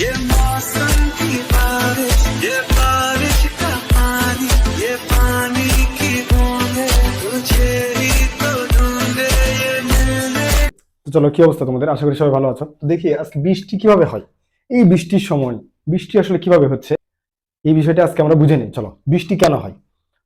ये मौसम की बारिश ये बारिश का पानी ये पानी की बूंदे तुझे ही तो ढूंढे ये मिलने তো চলো কি অবস্থা তোমাদের আশা করি সবাই ভালো আছো তো দেখি আজকে বৃষ্টি কিভাবে হয় এই বৃষ্টির সময় বৃষ্টি আসলে কিভাবে হচ্ছে এই বিষয়টা আজকে আমরা বুঝে নিই চলো বৃষ্টি কেন হয়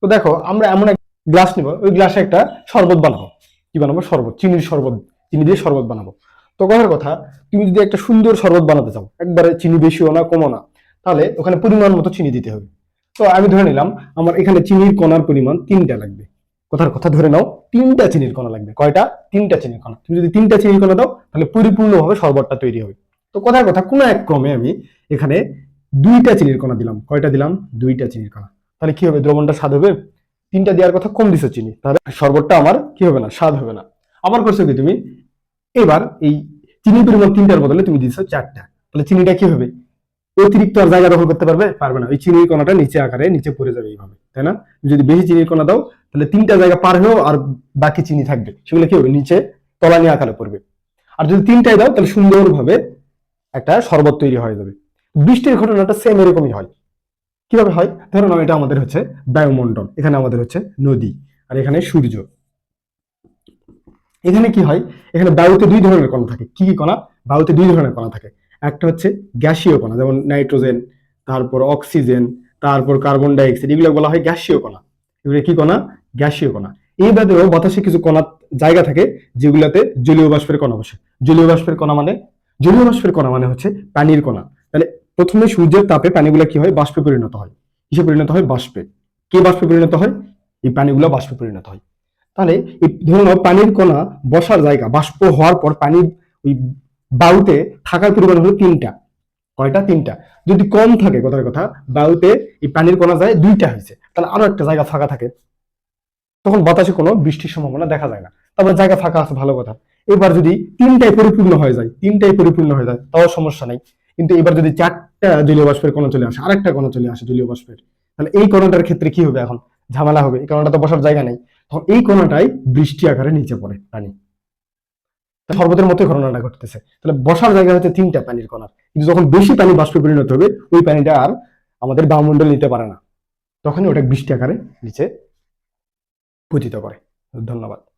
তো দেখো আমরা এমন এক গ্লাস নিব ওই গ্লাসে একটা শরবত বানাবো কি বানাবো শরবত চিনির শরবত চিনি দিয়ে শরবত বানাবো তো কথার কথা, তুমি যদি একটা সুন্দর শরবত বানাতে চাও, একবারে চিনি বেশিও না, কমও না, তাহলে ওখানে পরিমাণ মতো চিনি দিতে হবে। তো আমি ধরে নিলাম, আমার এখানে চিনির কণার পরিমাণ তিনটা লাগবে। কথার কথা ধরে নাও, তিনটা চিনির কণা লাগবে। কয়টা? তিনটা চিনির কণা। তুমি যদি তিনটা চিনির কণা দাও, তাহলে পরিপূর্ণভাবে শরবতটা তৈরি হবে। তো কথার কথা, কোনো এক ক্রমে আমি এখানে দুইটা চিনির কণা দিলাম। কয়টা দিলাম? দুইটা চিনির কণা। তাহলে কি হবে? দ্রবণটা স্বাদ হবে? তিনটা দেওয়ার কথা কম দিছো চিনি। তাহলে শরবতটা আমার কি হবে না? স্বাদ হবে না। আবার করছ কি তুমি? এবার এই চিনির পরিমাণ তিনটার বদলে তুমি দিছো চারটা। তাহলে চিনিটা কি হবে? অতিরিক্ত আর জায়গা দখল করতে পারবে? পারবে না। ওই চিনির কণাটা নিচে আকারে নিচে পড়ে যাবে এইভাবে, তাই না? যদি বেশি চিনির কণা দাও, তাহলে তিনটা জায়গা পার হয়েও আর বাকি চিনি থাকবে। সেগুলো কি হবে? নিচে তলানি আকারে পড়বে। আর যদি তিনটায় দাও, তাহলে সুন্দরভাবে একটা শরবত তৈরি হয়ে যাবে। বৃষ্টির ঘটনাটা সেম এরকমই হয়। কীভাবে হয়? ধরো এটা আমাদের হচ্ছে বায়ুমণ্ডল। এখানে আমাদের হচ্ছে নদী। আর এখানে সূর্য। এখানে কি হয়? এখানে বায়ুতে দুই ধরনের কণা থাকে। কি কি কণা? বায়ুতে দুই ধরনের কণা থাকে। একটা হচ্ছে গ্যাসীয় কণা, যেমন নাইট্রোজেন, তারপর অক্সিজেন, তারপর কার্বন ডাইঅক্সাইড, এগুলো বলা হয় গ্যাসীয় কণা। এগুলো কি কণা? গ্যাসীয় কণা। এই বাদেও বাতাসে কিছু কণা জায়গা থাকে যেগুলোতে জলীয় বাষ্পের কণা বসে। জলীয় বাষ্পের কণা মানে? জলীয় বাষ্পের কণা মানে হচ্ছে পানির কণা। তাহলে প্রথমে সূর্যের তাপে পানিগুলো কি হয়? বাষ্পে পরিণত হয়। কিসে পরিণত হয়? বাষ্পে। কে বাষ্পে পরিণত হয়? এই পানিগুলো বাষ্পে পরিণত হয়। তাহলে ধরে নাও পানির কণা বসার জায়গা, বাষ্প হওয়ার পর পানির ওই বায়ুতে থাকার পরিমাণ হলো তিনটা। কয়টা? তিনটা। যদি কম থাকে, কথার কথা বায়ুতে এই পানির কণা যায় দুইটা হয়েছে, তাহলে আরও একটা জায়গা ফাঁকা থাকে। তখন বাতাসে কোনো বৃষ্টির সম্ভাবনা দেখা যায় না। তারপর জায়গা ফাঁকা আছে, ভালো কথা। এবার যদি তিনটাই পরিপূর্ণ হয়ে যায়, তিনটাই পরিপূর্ণ হয়ে যায়, তাও সমস্যা নাই। কিন্তু এবার যদি চারটা জলীয় বাষ্পের কণা চলে আসে, আরেকটা কণা চলে আসে জলীয় বাষ্পের, তাহলে এই কণাটার ক্ষেত্রে কি হবে এখন? ঝামেলা হবে। এই কণাটা তো বসার জায়গা নেই। তখন এই কণাটাই বৃষ্টি আকারে নিচে পড়ে পানি। সর্বতের মতো ঘটনাটা ঘটতেছে। তাহলে বসার জায়গা হচ্ছে তিনটা পানির কণার। কিন্তু যখন বেশি পানি বাষ্পে পরিণত হবে, ওই পানিটা আর আমাদের বায়ুমণ্ডল নিতে পারে না। তখনই ওটা বৃষ্টি আকারে নিচে পতিত করে। ধন্যবাদ।